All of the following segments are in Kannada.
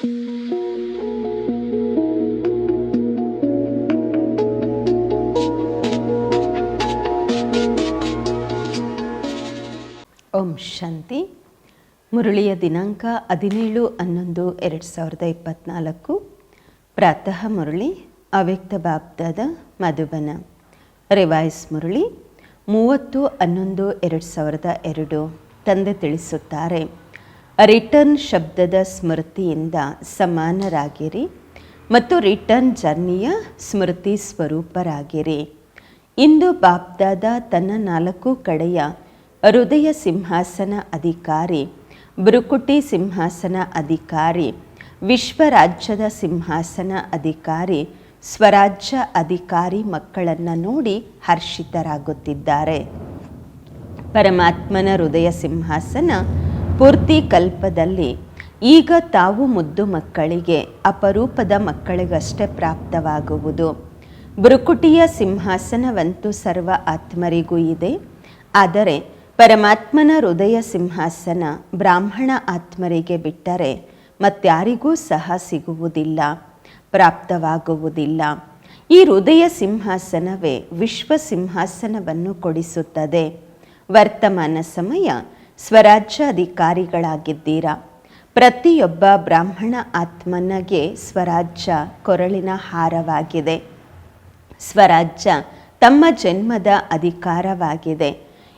ಓಂ ಶಾಂತಿ. ಮುರಳಿಯ ದಿನಾಂಕ ಹದಿನೇಳು ಹನ್ನೊಂದು ಎರಡು ಸಾವಿರದ ಇಪ್ಪತ್ತ್ನಾಲ್ಕು ಪ್ರಾತಃ ಮುರಳಿ, ಅವ್ಯಕ್ತ ಬಾಬ್ದಾದ ಮಧುಬನ. ರಿವಾಯ್ಸ್ ಮುರಳಿ, ಮೂವತ್ತು ಹನ್ನೊಂದು ಎರಡು ಸಾವಿರದ ಎರಡು. ತಂದೆ ತಿಳಿಸುತ್ತಾರೆ. ರಿಟರ್ನ್ ಶಬ್ದದ ಸ್ಮೃತಿಯಿಂದ ಸಮಾನರಾಗಿರಿ ಮತ್ತು ರಿಟರ್ನ್ ಜರ್ನಿಯ ಸ್ಮೃತಿ ಸ್ವರೂಪರಾಗಿರಿ. ಇಂದು ಬಾಬ್ದಾದ ತನ್ನ ನಾಲ್ಕು ಕಡೆಯ ಹೃದಯ ಸಿಂಹಾಸನ ಅಧಿಕಾರಿ, ಬ್ರುಕುಟಿ ಸಿಂಹಾಸನ ಅಧಿಕಾರಿ, ವಿಶ್ವರಾಜ್ಯದ ಸಿಂಹಾಸನ ಅಧಿಕಾರಿ, ಸ್ವರಾಜ್ಯ ಅಧಿಕಾರಿ ಮಕ್ಕಳನ್ನು ನೋಡಿ ಹರ್ಷಿತರಾಗುತ್ತಿದ್ದಾರೆ. ಪರಮಾತ್ಮನ ಹೃದಯ ಸಿಂಹಾಸನ ಪೂರ್ತಿ ಕಲ್ಪದಲ್ಲಿ ಈಗ ತಾವು ಮುದ್ದು ಮಕ್ಕಳಿಗೆ ಅಪರೂಪದ ಮಕ್ಕಳಿಗಷ್ಟೇ ಪ್ರಾಪ್ತವಾಗುವುದು. ಬುರುಕುಟಿಯ ಸಿಂಹಾಸನವಂತೂ ಸರ್ವ ಆತ್ಮರಿಗೂ ಇದೆ. ಆದರೆ ಪರಮಾತ್ಮನ ಹೃದಯ ಸಿಂಹಾಸನ ಬ್ರಾಹ್ಮಣ ಆತ್ಮರಿಗೆ ಬಿಟ್ಟರೆ ಮತ್ತಾರಿಗೂ ಸಹ ಸಿಗುವುದಿಲ್ಲ, ಪ್ರಾಪ್ತವಾಗುವುದಿಲ್ಲ. ಈ ಹೃದಯ ಸಿಂಹಾಸನವೇ ವಿಶ್ವ ಸಿಂಹಾಸನವನ್ನು ಕೊಡಿಸುತ್ತದೆ. ವರ್ತಮಾನ ಸಮಯ ಸ್ವರಾಜ್ಯ ಅಧಿಕಾರಿಗಳಾಗಿದ್ದೀರಾ ಪ್ರತಿಯೊಬ್ಬ ಬ್ರಾಹ್ಮಣ ಆತ್ಮನಿಗೆ ಸ್ವರಾಜ್ಯ ಕೊರಳಿನ ಹಾರವಾಗಿದೆ. ಸ್ವರಾಜ್ಯ ತಮ್ಮ ಜನ್ಮದ ಅಧಿಕಾರವಾಗಿದೆ.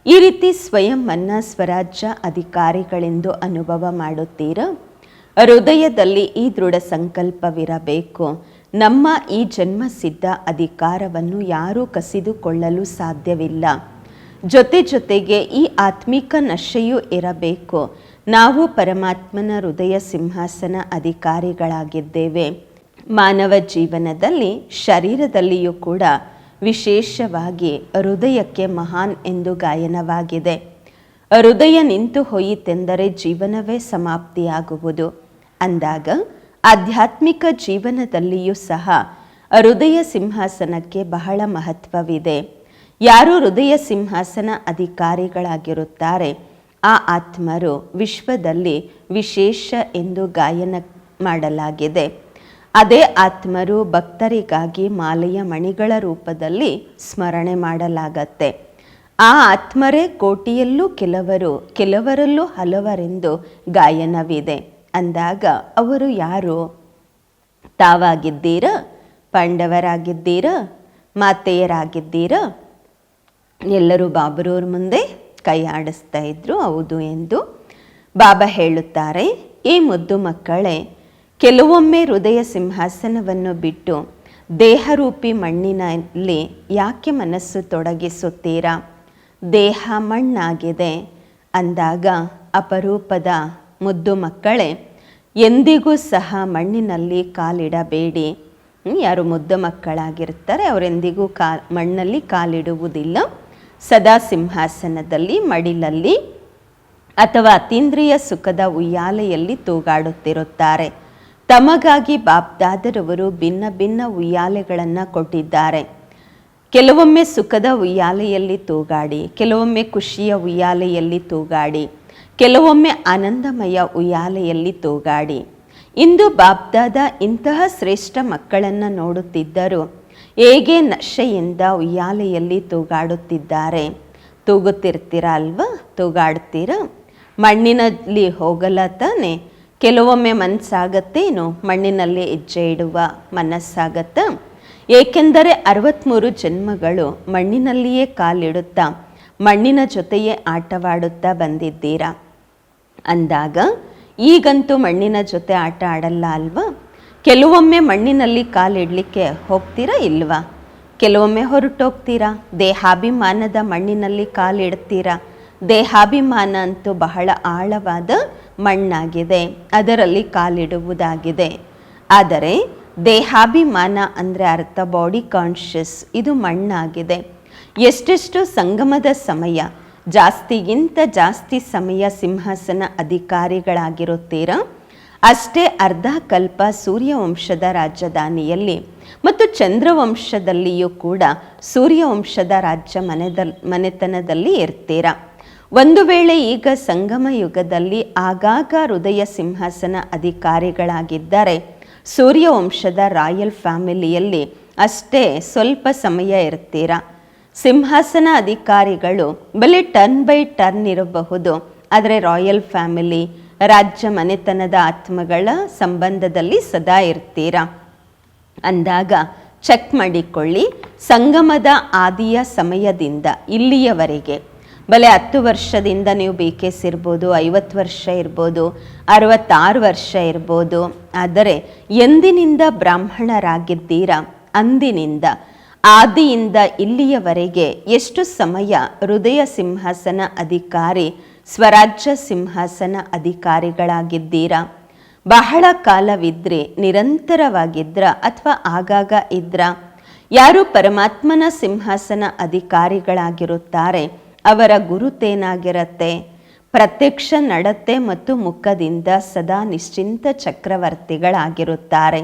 ಈ ರೀತಿ ಸ್ವಯಂ ಮನ್ನ ಸ್ವರಾಜ್ಯ ಅಧಿಕಾರಿಗಳೆಂದು ಅನುಭವ ಮಾಡುತ್ತೀರಾ? ಹೃದಯದಲ್ಲಿ ಈ ದೃಢ ಸಂಕಲ್ಪವಿರಬೇಕು. ನಮ್ಮ ಈ ಜನ್ಮ ಸಿದ್ಧ ಅಧಿಕಾರವನ್ನು ಯಾರೂ ಕಸಿದುಕೊಳ್ಳಲು ಸಾಧ್ಯವಿಲ್ಲ. ಜೊತೆ ಜೊತೆಗೆ ಈ ಆತ್ಮಿಕ ನಶೆಯೂ ಇರಬೇಕು. ನಾವು ಪರಮಾತ್ಮನ ಹೃದಯ ಸಿಂಹಾಸನ ಅಧಿಕಾರಿಗಳಾಗಿದ್ದೇವೆ. ಮಾನವ ಜೀವನದಲ್ಲಿ, ಶರೀರದಲ್ಲಿಯೂ ಕೂಡ ವಿಶೇಷವಾಗಿ ಹೃದಯಕ್ಕೆ ಮಹಾನ್ ಎಂದು ಗಾಯನವಾಗಿದೆ. ಹೃದಯ ನಿಂತು ಹೋಯಿತೆಂದರೆ ಜೀವನವೇ ಸಮಾಪ್ತಿಯಾಗುವುದು. ಅಂದಾಗ ಆಧ್ಯಾತ್ಮಿಕ ಜೀವನದಲ್ಲಿಯೂ ಸಹ ಹೃದಯ ಸಿಂಹಾಸನಕ್ಕೆ ಬಹಳ ಮಹತ್ವವಿದೆ. ಯಾರು ಹೃದಯ ಸಿಂಹಾಸನ ಅಧಿಕಾರಿಗಳಾಗಿರುತ್ತಾರೆ? ಆ ಆತ್ಮರು ವಿಶ್ವದಲ್ಲಿ ವಿಶೇಷ ಎಂದು ಗಾಯನ ಮಾಡಲಾಗಿದೆ. ಅದೇ ಆತ್ಮರು ಭಕ್ತರಿಗಾಗಿ ಮಾಲೆಯ ಮಣಿಗಳ ರೂಪದಲ್ಲಿ ಸ್ಮರಣೆ ಮಾಡಲಾಗತ್ತೆ. ಆ ಆತ್ಮರೇ ಕೋಟಿಯಲ್ಲೂ ಕೆಲವರು, ಕೆಲವರಲ್ಲೂ ಹಲವರೆಂದು ಗಾಯನವಿದೆ. ಅಂದಾಗ ಅವರು ಯಾರು? ತಾವಾಗಿದ್ದೀರಾ? ಪಾಂಡವರಾಗಿದ್ದೀರಾ? ಮಾತೆಯರಾಗಿದ್ದೀರಾ? ಎಲ್ಲರೂ ಬಾಬರವ್ರ ಮುಂದೆ ಕೈ ಆಡಿಸ್ತಾ ಇದ್ರು, ಹೌದು ಎಂದು ಬಾಬಾ ಹೇಳುತ್ತಾರೆ. ಈ ಮುದ್ದು ಮಕ್ಕಳೇ, ಕೆಲವೊಮ್ಮೆ ಹೃದಯ ಸಿಂಹಾಸನವನ್ನು ಬಿಟ್ಟು ದೇಹರೂಪಿ ಮಣ್ಣಿನಲ್ಲಿ ಯಾಕೆ ಮನಸ್ಸು ತೊಡಗಿಸುತ್ತೀರಾ? ದೇಹ ಮಣ್ಣಾಗಿದೆ ಅಂದಾಗ ಅಪರೂಪದ ಮುದ್ದು ಮಕ್ಕಳೇ, ಎಂದಿಗೂ ಸಹ ಮಣ್ಣಿನಲ್ಲಿ ಕಾಲಿಡಬೇಡಿ. ಯಾರು ಮುದ್ದು ಮಕ್ಕಳಾಗಿರ್ತಾರೆ ಅವರೆಂದಿಗೂ ಕಾ ಮಣ್ಣಲ್ಲಿ ಕಾಲಿಡುವುದಿಲ್ಲ. ಸದಾ ಸಿಂಹಾಸನದಲ್ಲಿ ಮಡಿಲಲ್ಲಿ ಅಥವಾ ಅತೀಂದ್ರಿಯ ಸುಖದ ಉಯ್ಯಾಲೆಯಲ್ಲಿ ತೂಗಾಡುತ್ತಿರುತ್ತಾರೆ. ತಮಗಾಗಿ ಬಾಬ್ದಾದರವರು ಭಿನ್ನ ಭಿನ್ನ ಉಯ್ಯಾಲೆಗಳನ್ನು ಕೊಟ್ಟಿದ್ದಾರೆ. ಕೆಲವೊಮ್ಮೆ ಸುಖದ ಉಯ್ಯಾಲೆಯಲ್ಲಿ ತೂಗಾಡಿ, ಕೆಲವೊಮ್ಮೆ ಖುಷಿಯ ಉಯ್ಯಾಲೆಯಲ್ಲಿ ತೂಗಾಡಿ, ಕೆಲವೊಮ್ಮೆ ಆನಂದಮಯ ಉಯ್ಯಾಲೆಯಲ್ಲಿ ತೂಗಾಡಿ. ಇಂದು ಬಾಬ್ದಾದ ಇಂತಹ ಶ್ರೇಷ್ಠ ಮಕ್ಕಳನ್ನು ನೋಡುತ್ತಿದ್ದರು ಹೇಗೆ ನಶೆಯಿಂದ ಉಯ್ಯಾಲೆಯಲ್ಲಿ ತೂಗಾಡುತ್ತಿದ್ದಾರೆ? ತೂಗುತ್ತಿರ್ತೀರ ಅಲ್ವಾ ತೂಗಾಡ್ತೀರ? ಮಣ್ಣಿನಲ್ಲಿ ಹೋಗಲ್ಲ ತಾನೆ? ಕೆಲವೊಮ್ಮೆ ಮನಸ್ಸಾಗತ್ತೇನು ಮಣ್ಣಿನಲ್ಲಿ ಹೆಜ್ಜೆ ಇಡುವ ಮನಸ್ಸಾಗತ್ತಾ? ಏಕೆಂದರೆ ಅರವತ್ತ್ಮೂರು ಜನ್ಮಗಳು ಮಣ್ಣಿನಲ್ಲಿಯೇ ಕಾಲಿಡುತ್ತಾ, ಮಣ್ಣಿನ ಜೊತೆಯೇ ಆಟವಾಡುತ್ತಾ ಬಂದಿದ್ದೀರಾ? ಅಂದಾಗ, ಈಗಂತೂ ಮಣ್ಣಿನ ಜೊತೆ ಆಟ ಆಡಲ್ಲ ಅಲ್ವಾ? ಕೆಲವೊಮ್ಮೆ ಮಣ್ಣಿನಲ್ಲಿ ಕಾಲಿಡಲಿಕ್ಕೆ ಹೋಗ್ತೀರಾ ಇಲ್ವಾ? ಕೆಲವೊಮ್ಮೆ ಹೊರಟೋಗ್ತೀರಾ? ದೇಹಾಭಿಮಾನದ ಮಣ್ಣಿನಲ್ಲಿ ಕಾಲಿಡ್ತೀರಾ? ದೇಹಾಭಿಮಾನ ಅಂತೂ ಬಹಳ ಆಳವಾದ ಮಣ್ಣಾಗಿದೆ. ಅದರಲ್ಲಿ ಕಾಲಿಡುವುದಾಗಿದೆ. ಆದರೆ ದೇಹಾಭಿಮಾನ ಅಂದರೆ ಅರ್ಥ ಬಾಡಿ ಕಾನ್ಷಿಯಸ್ ಇದು ಮಣ್ಣಾಗಿದೆ. ಎಷ್ಟೆಷ್ಟು ಸಂಗಮದ ಸಮಯ, ಜಾಸ್ತಿಗಿಂತ ಜಾಸ್ತಿ ಸಮಯ ಸಿಂಹಾಸನ ಅಧಿಕಾರಿಗಳಾಗಿರುತ್ತೀರಾ? ಅಷ್ಟೇ ಅರ್ಧ ಕಲ್ಪ ಸೂರ್ಯವಂಶದ ರಾಜಧಾನಿಯಲ್ಲಿ ಮತ್ತು ಚಂದ್ರವಂಶದಲ್ಲಿಯೂ ಕೂಡ ಸೂರ್ಯವಂಶದ ರಾಜ್ಯ ಮನೆದ ಮನೆತನದಲ್ಲಿ ಇರ್ತೀರಾ? ಒಂದು ವೇಳೆ ಈಗ ಸಂಗಮ ಯುಗದಲ್ಲಿ ಆಗಾಗ ಹೃದಯ ಸಿಂಹಾಸನ ಅಧಿಕಾರಿಗಳಾಗಿದ್ದರೆ, ಸೂರ್ಯವಂಶದ ರಾಯಲ್ ಫ್ಯಾಮಿಲಿಯಲ್ಲಿ ಅಷ್ಟೇ ಸ್ವಲ್ಪ ಸಮಯ ಇರ್ತೀರ? ಸಿಂಹಾಸನ ಅಧಿಕಾರಿಗಳು ಬಲಿ ಟರ್ನ್ ಬೈ ಟರ್ನ್ ಇರಬಹುದು, ಆದರೆ ರಾಯಲ್ ಫ್ಯಾಮಿಲಿ ರಾಜ್ಯ ಮನೆತನದ ಆತ್ಮಗಳ ಸಂಬಂಧದಲ್ಲಿ ಸದಾ ಇರ್ತೀರಾ? ಅಂದಾಗ ಚೆಕ್ ಮಾಡಿಕೊಳ್ಳಿ. ಸಂಗಮದ ಆದಿಯ ಸಮಯದಿಂದ ಇಲ್ಲಿಯವರೆಗೆ. ಬಲೆ ಹತ್ತು ವರ್ಷದಿಂದ ನೀವು ಬಿ ಕೆ ಇರ್ಬೋದು, ಐವತ್ತು ವರ್ಷ ಇರ್ಬೋದು, ಅರವತ್ತಾರು ವರ್ಷ ಇರ್ಬೋದು. ಆದರೆ ಎಂದಿನಿಂದ ಬ್ರಾಹ್ಮಣರಾಗಿದ್ದೀರಾ? ಅಂದಿನಿಂದ. ಆದಿಯಿಂದ ಇಲ್ಲಿಯವರೆಗೆ ಎಷ್ಟು ಸಮಯ ಹೃದಯ ಸಿಂಹಾಸನ ಅಧಿಕಾರಿ ಸ್ವರಾಜ್ಯ ಸಿಂಹಾಸನ ಅಧಿಕಾರಿಗಳಾಗಿದ್ದೀರಾ? ಬಹಳ ಕಾಲವಿದ್ರೆ ನಿರಂತರವಾಗಿದ್ರ ಅಥವಾ ಆಗಾಗ ಇದ್ರ? ಯಾರು ಪರಮಾತ್ಮನ ಸಿಂಹಾಸನ ಅಧಿಕಾರಿಗಳಾಗಿರುತ್ತಾರೆ? ಅವರ ಗುರುತೇನಾಗಿರತ್ತೆ? ಪ್ರತ್ಯಕ್ಷ ನಡತೆ ಮತ್ತು ಮುಖದಿಂದ ಸದಾ ನಿಶ್ಚಿಂತ ಚಕ್ರವರ್ತಿಗಳಾಗಿರುತ್ತಾರೆ.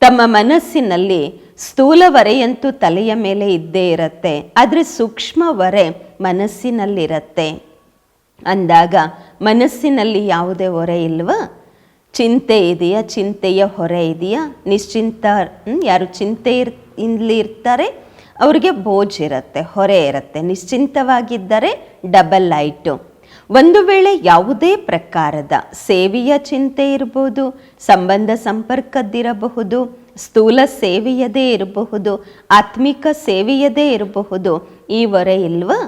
ತಮ್ಮ ಮನಸ್ಸಿನಲ್ಲಿ ಸ್ಥೂಲ ಹೊರೆಯಂತೂ ತಲೆಯ ಮೇಲೆ ಇದ್ದೇ ಇರುತ್ತೆ. ಆದರೆ ಸೂಕ್ಷ್ಮ ಮನಸ್ಸಿನಲ್ಲಿರುತ್ತೆ ಮನಸ್ಸಿನಲ್ಲಿರತ್ತೆ. ಅಂದಾಗ ಮನಸ್ಸಿನಲ್ಲಿ ಯಾವುದೇ ಹೊರೆ ಇಲ್ವಾ? ಚಿಂತೆ ಇದೆಯಾ? ಚಿಂತೆಯ ಹೊರೆ ಇದೆಯಾ? ನಿಶ್ಚಿಂತ ಯಾರು ಚಿಂತೆ ಇರ್, ಇಲ್ಲಿ ಇರ್ತಾರೆ, ಅವರಿಗೆ ಇರುತ್ತೆ, ಹೊರೆ ಇರುತ್ತೆ. ನಿಶ್ಚಿಂತವಾಗಿದ್ದರೆ ಡಬಲ್ ಲೈಟು ಒಂದು ವೇಳೆ ಯಾವುದೇ ಪ್ರಕಾರದ ಸೇವೆಯ ಚಿಂತೆ ಇರಬಹುದು ಸಂಬಂಧ ಸಂಪರ್ಕದ್ದಿರಬಹುದು, ಸ್ಥೂಲ ಸೇವೆಯದೇ ಇರಬಹುದು, ಆತ್ಮಿಕ ಸೇವೆಯದೇ ಇರಬಹುದು, ಈ ಹೊರೆ ಇಲ್ವಾ?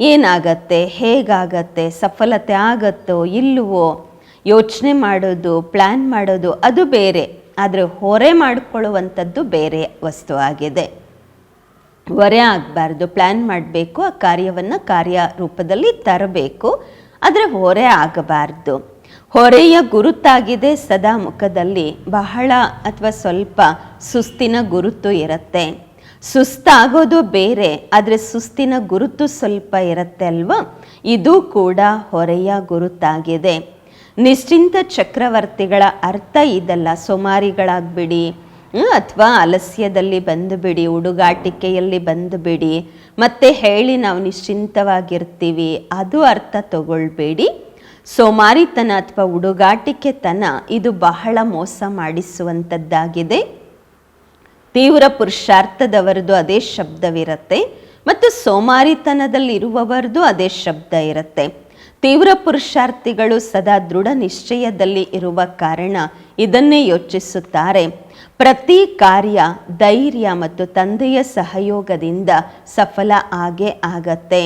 ಏನಾಗತ್ತೆ, ಹೇಗಾಗತ್ತೆ, ಸಫಲತೆ ಆಗತ್ತೋ ಇಲ್ಲವೋ ಯೋಚನೆ ಮಾಡೋದು ಪ್ಲ್ಯಾನ್ ಮಾಡೋದು, ಅದು ಬೇರೆ. ಆದರೆ ಹೊರೆ ಮಾಡಿಕೊಳ್ಳುವಂಥದ್ದು ಬೇರೆ ವಸ್ತು ಆಗಿದೆ. ಹೊರೆ ಆಗಬಾರ್ದು ಪ್ಲ್ಯಾನ್ ಮಾಡಬೇಕು, ಆ ಕಾರ್ಯವನ್ನು ಕಾರ್ಯ ರೂಪದಲ್ಲಿ ತರಬೇಕು. ಆದರೆ ಹೊರೆ ಆಗಬಾರ್ದು. ಹೊರೆಯ ಗುರುತಾಗಿದೆ ಸದಾ ಮುಖದಲ್ಲಿ. ಬಹಳ ಅಥವಾ ಸ್ವಲ್ಪ ಸುಸ್ತಿನ ಗುರುತು ಇರುತ್ತೆ. ಸುಸ್ತಾಗೋದು ಬೇರೆ, ಆದರೆ ಸುಸ್ತಿನ ಗುರುತು ಸ್ವಲ್ಪ ಇರುತ್ತೆ ಅಲ್ವಾ? ಇದು ಕೂಡ ಹೊರೆಯ ಗುರುತಾಗಿದೆ. ನಿಶ್ಚಿಂತ ಚಕ್ರವರ್ತಿಗಳ ಅರ್ಥ ಇದಲ್ಲ. ಸೋಮಾರಿಗಳಾಗ್ಬಿಡಿ ಅಥವಾ ಅಲಸ್ಯದಲ್ಲಿ ಬಂದು ಬಿಡಿ ಉಡುಗಾಟಿಕೆಯಲ್ಲಿ ಬಂದು ಬಿಡಿ ಮತ್ತೆ ಹೇಳಿ ನಾವು ನಿಶ್ಚಿಂತವಾಗಿರ್ತೀವಿ, ಅದು ಅರ್ಥ ತಗೊಳ್ಬೇಡಿ. ಸೋಮಾರಿತನ ಅಥವಾ ಉಡುಗಾಟಿಕೆತನ ಇದು ಬಹಳ ಮೋಸ ಮಾಡಿಸುವಂಥದ್ದಾಗಿದೆ ತೀವ್ರ ಪುರುಷಾರ್ಥದವರದು ಅದೇ ಶಬ್ದವಿರುತ್ತೆ ಮತ್ತು ಸೋಮಾರಿತನದಲ್ಲಿರುವವರದು ಅದೇ ಶಬ್ದ ಇರುತ್ತೆ. ತೀವ್ರ ಪುರುಷಾರ್ಥಿಗಳು ಸದಾ ದೃಢ ನಿಶ್ಚಯದಲ್ಲಿ ಇರುವ ಕಾರಣ ಇದನ್ನೇ ಯೋಚಿಸುತ್ತಾರೆ. ಪ್ರತಿ ಕಾರ್ಯ ಧೈರ್ಯ ಮತ್ತು ತಂದೆಯ ಸಹಯೋಗದಿಂದ ಸಫಲ ಆಗೇ ಆಗತ್ತೆ.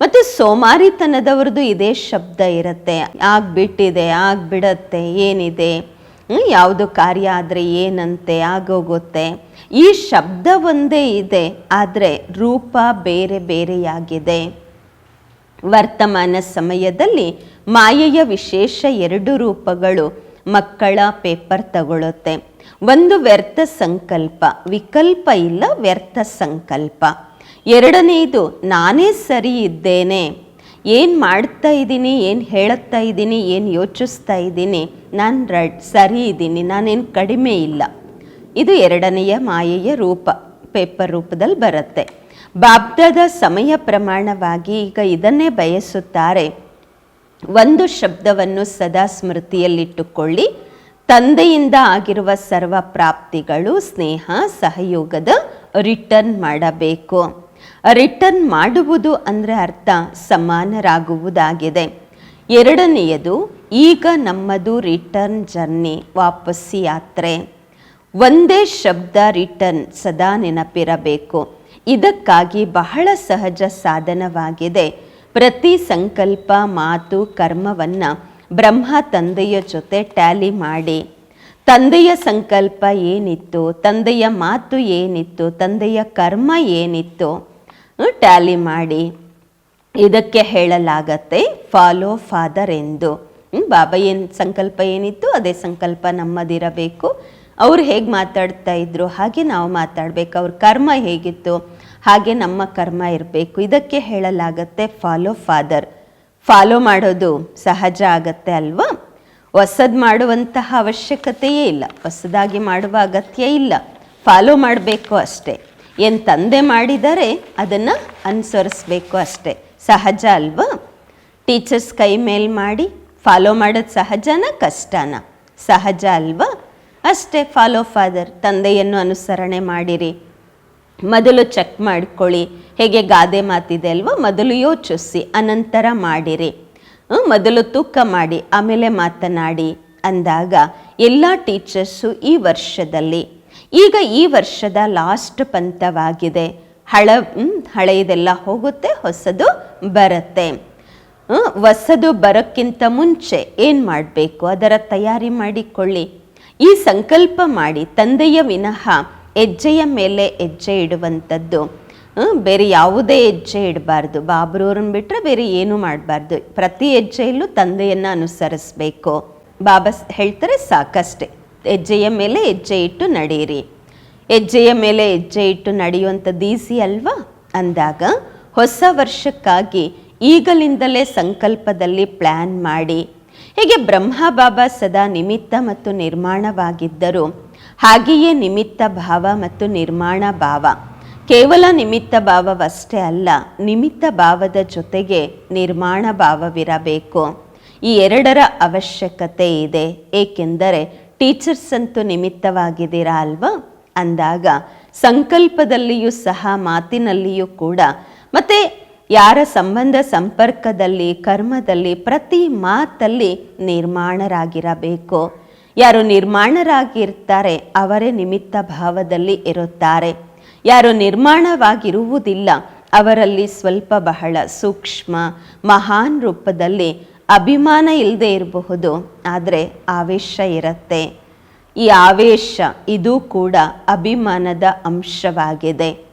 ಮತ್ತು ಸೋಮಾರಿತನದವ್ರದ್ದು ಇದೇ ಶಬ್ದ ಇರುತ್ತೆ. ಆಗ್ಬಿಟ್ಟಿದೆ, ಆಗ್ಬಿಡತ್ತೆ, ಏನಿದೆ? ಯಾವುದು ಕಾರ್ಯ ಆದರೆ ಏನಂತೆ, ಆಗೋಗುತ್ತೆ? ಈ ಶಬ್ದ ಒಂದೇ ಇದೆ, ಆದರೆ ರೂಪ ಬೇರೆ ಬೇರೆಯಾಗಿದೆ. ವರ್ತಮಾನ ಸಮಯದಲ್ಲಿ ಮಾಯೆಯ ವಿಶೇಷ ಎರಡು ರೂಪಗಳು ಮಕ್ಕಳ ಪೇಪರ್ ತಗೊಳುತ್ತೆ. ಒಂದು ವ್ಯರ್ಥ ಸಂಕಲ್ಪ, ವಿಕಲ್ಪ ಇಲ್ಲ ವ್ಯರ್ಥ ಸಂಕಲ್ಪ. ಎರಡನೆಯದು ನಾನೇ ಸರಿ ಇದ್ದೇನೆ. ಏನು ಮಾಡ್ತಾ ಇದ್ದೀನಿ, ಏನು ಹೇಳುತ್ತಾ ಇದ್ದೀನಿ, ಏನು ಯೋಚಿಸ್ತಾ ಇದ್ದೀನಿ, ನಾನು ರ, ಸರಿ ಇದ್ದೀನಿ, ನಾನೇನು ಕಡಿಮೆ ಇಲ್ಲ. ಇದು ಎರಡನೆಯ ಮಾಯೆಯ ರೂಪ, ಪೇಪರ್ ರೂಪದಲ್ಲಿ ಬರುತ್ತೆ. ಬಾಬ್ದದ ಸಮಯ ಪ್ರಮಾಣವಾಗಿ ಈಗ ಇದನ್ನೇ ಬಯಸುತ್ತಾರೆ. ಒಂದು ಶಬ್ದವನ್ನು ಸದಾ ಸ್ಮೃತಿಯಲ್ಲಿಟ್ಟುಕೊಳ್ಳಿ. ತಂದೆಯಿಂದ ಆಗಿರುವ ಸರ್ವ ಪ್ರಾಪ್ತಿಗಳು ಸ್ನೇಹ, ಸಹಯೋಗದ ರಿಟರ್ನ್ ಮಾಡಬೇಕು. ರಿಟರ್ನ್ ಮಾಡುವುದು ಅಂದರೆ ಅರ್ಥ ಸಮಾನರಾಗುವುದಾಗಿದೆ. ಎರಡನೆಯದು, ಈಗ ನಮ್ಮದು ರಿಟರ್ನ್ ಜರ್ನಿ ವಾಪಸ್ ಯಾತ್ರೆ. ಒಂದೇ ಶಬ್ದ ರಿಟರ್ನ್ ಸದಾ ನೆನಪಿರಬೇಕು. ಇದಕ್ಕಾಗಿ ಬಹಳ ಸಹಜ ಸಾಧನವಾಗಿದೆ. ಪ್ರತಿ ಸಂಕಲ್ಪ, ಮಾತು, ಕರ್ಮವನ್ನು ಬ್ರಹ್ಮ ತಂದೆಯ ಜೊತೆ ಟ್ಯಾಲಿ ಮಾಡಿ. ತಂದೆಯ ಸಂಕಲ್ಪ ಏನಿತ್ತು, ತಂದೆಯ ಮಾತು ಏನಿತ್ತು, ತಂದೆಯ ಕರ್ಮ ಏನಿತ್ತು ಟ್ಯಾಲಿ ಮಾಡಿ. ಇದಕ್ಕೆ ಹೇಳಲಾಗತ್ತೆ ಫಾಲೋ ಫಾದರ್ ಎಂದು. ಬಾಬಾ ಏನು ಸಂಕಲ್ಪ ಏನಿತ್ತು, ಅದೇ ಸಂಕಲ್ಪ ನಮ್ಮದಿರಬೇಕು. ಅವ್ರು ಹೇಗೆ ಮಾತಾಡ್ತಾ ಇದ್ರು, ಹಾಗೆ ನಾವು ಮಾತಾಡಬೇಕು. ಅವ್ರ ಕರ್ಮ ಹೇಗಿತ್ತು, ಹಾಗೆ ನಮ್ಮ ಕರ್ಮ ಇರಬೇಕು. ಇದಕ್ಕೆ ಹೇಳಲಾಗತ್ತೆ ಫಾಲೋ ಫಾದರ್ ಫಾಲೋ ಮಾಡೋದು ಸಹಜ ಆಗತ್ತೆ ಅಲ್ವಾ? ಹೊಸದು ಮಾಡುವಂತಹ ಅವಶ್ಯಕತೆಯೇ ಇಲ್ಲ. ಹೊಸದಾಗಿ ಮಾಡುವ ಅಗತ್ಯ ಇಲ್ಲ. ಫಾಲೋ ಮಾಡಬೇಕು ಅಷ್ಟೇ. ಏನು ತಂದೆ ಮಾಡಿದರೆ ಅದನ್ನು ಅನುಸರಿಸ್ಬೇಕು ಅಷ್ಟೇ. ಸಹಜ ಅಲ್ವಾ? ಟೀಚರ್ಸ್ ಕೈ ಮೇಲ್ ಮಾಡಿ ಫಾಲೋ ಮಾಡೋದು ಸಹಜನ, ಕಷ್ಟನ? ಸಹಜ ಅಲ್ವಾ? ಅಷ್ಟೇ ಫಾಲೋ ಫಾದರ್ ತಂದೆಯನ್ನು ಅನುಸರಣೆ ಮಾಡಿರಿ. ಮೊದಲು ಚೆಕ್ ಮಾಡ್ಕೊಳ್ಳಿ, ಹೇಗೆ ಗಾದೆ ಮಾತಿದೆ ಅಲ್ವಾ? ಮೊದಲು ಯೋಚಿಸಿ, ಅನಂತರ ಮಾಡಿರಿ. ಮೊದಲು ತೂಕ ಮಾಡಿ, ಆಮೇಲೆ ಮಾತನಾಡಿ ಅಂದಾಗ ಎಲ್ಲ ಟೀಚರ್ಸು ಈ ವರ್ಷದಲ್ಲಿ, ಈಗ ಈ ವರ್ಷದ ಲಾಸ್ಟ್ ಪಂತವಾಗಿದೆ ಹಳ ಹಳೆಯದೆಲ್ಲ ಹೋಗುತ್ತೆ, ಹೊಸದು ಬರುತ್ತೆ. ಹೊಸದು ಬರೋಕ್ಕಿಂತ ಮುಂಚೆ ಏನು ಮಾಡಬೇಕು? ಅದರ ತಯಾರಿ ಮಾಡಿಕೊಳ್ಳಿ. ಈ ಸಂಕಲ್ಪ ಮಾಡಿ ತಂದೆಯ ವಿನಃ ಹೆಜ್ಜೆಯ ಮೇಲೆ ಹೆಜ್ಜೆ ಇಡುವಂಥದ್ದು. ಬೇರೆ ಯಾವುದೇ ಹೆಜ್ಜೆ ಇಡಬಾರ್ದು. ಬಾಬ್ರವ್ರನ್ನ ಬಿಟ್ಟರೆ ಬೇರೆ ಏನೂ ಮಾಡಬಾರ್ದು. ಪ್ರತಿ ಹೆಜ್ಜೆಯಲ್ಲೂ ತಂದೆಯನ್ನು ಅನುಸರಿಸಬೇಕು. ಬಾಬಾ ಹೇಳ್ತಾರೆ ಸಾಕಷ್ಟೇ. ಹೆಜ್ಜೆಯ ಮೇಲೆ ಹೆಜ್ಜೆ ಇಟ್ಟು ನಡೆಯಿರಿ. ಹೆಜ್ಜೆಯ ಮೇಲೆ ಹೆಜ್ಜೆ ಇಟ್ಟು ನಡೆಯುವಂಥದ್ದು ಈಸಿ ಅಲ್ವಾ? ಅಂದಾಗ ಹೊಸ ವರ್ಷಕ್ಕಾಗಿ ಈಗಲಿಂದಲೇ ಸಂಕಲ್ಪದಲ್ಲಿ ಪ್ಲ್ಯಾನ್ ಮಾಡಿ ಹೀಗೆ ಬ್ರಹ್ಮ ಬಾಬಾ ಸದಾ ನಿಮಿತ್ತ ಮತ್ತು ನಿರ್ಮಾಣವಾಗಿದ್ದರು. ಹಾಗೆಯೇ ನಿಮಿತ್ತ ಭಾವ ಮತ್ತು ನಿರ್ಮಾಣ ಭಾವ. ಕೇವಲ ನಿಮಿತ್ತ ಭಾವವಷ್ಟೇ ಅಲ್ಲ, ನಿಮಿತ್ತ ಭಾವದ ಜೊತೆಗೆ ನಿರ್ಮಾಣ ಭಾವವಿರಬೇಕು. ಈ ಎರಡರ ಅವಶ್ಯಕತೆ ಇದೆ. ಏಕೆಂದರೆ ಟೀಚರ್ಸ್ ಅಂತೂ ನಿಮಿತ್ತವಾಗಿದ್ದೀರಾ ಅಲ್ವಾ? ಅಂದಾಗ ಸಂಕಲ್ಪದಲ್ಲಿಯೂ ಸಹ ಮಾತಿನಲ್ಲಿಯೂ ಕೂಡ. ಮತ್ತೆ ಯಾರ ಸಂಬಂಧ ಸಂಪರ್ಕದಲ್ಲಿ, ಕರ್ಮದಲ್ಲಿ, ಪ್ರತಿ ಮಾತಲ್ಲಿ ನಿರ್ಮಾಣರಾಗಿರಬೇಕು. ಯಾರು ನಿರ್ಮಾಣರಾಗಿರ್ತಾರೆ, ಅವರೇ ನಿಮಿತ್ತ ಭಾವದಲ್ಲಿ ಇರುತ್ತಾರೆ. ಯಾರು ನಿರ್ಮಾಣವಾಗಿರುವುದಿಲ್ಲ, ಅವರಲ್ಲಿ ಸ್ವಲ್ಪ ಬಹಳ ಸೂಕ್ಷ್ಮ, ಮಹಾನ್ ರೂಪದಲ್ಲಿ ಅಭಿಮಾನ ಇಲ್ಲದೆ ಇರಬಹುದು, ಆದರೆ ಆವೇಶ ಇರುತ್ತೆ. ಈ ಆವೇಶ, ಇದು ಕೂಡ ಅಭಿಮಾನದ ಅಂಶವಾಗಿದೆ.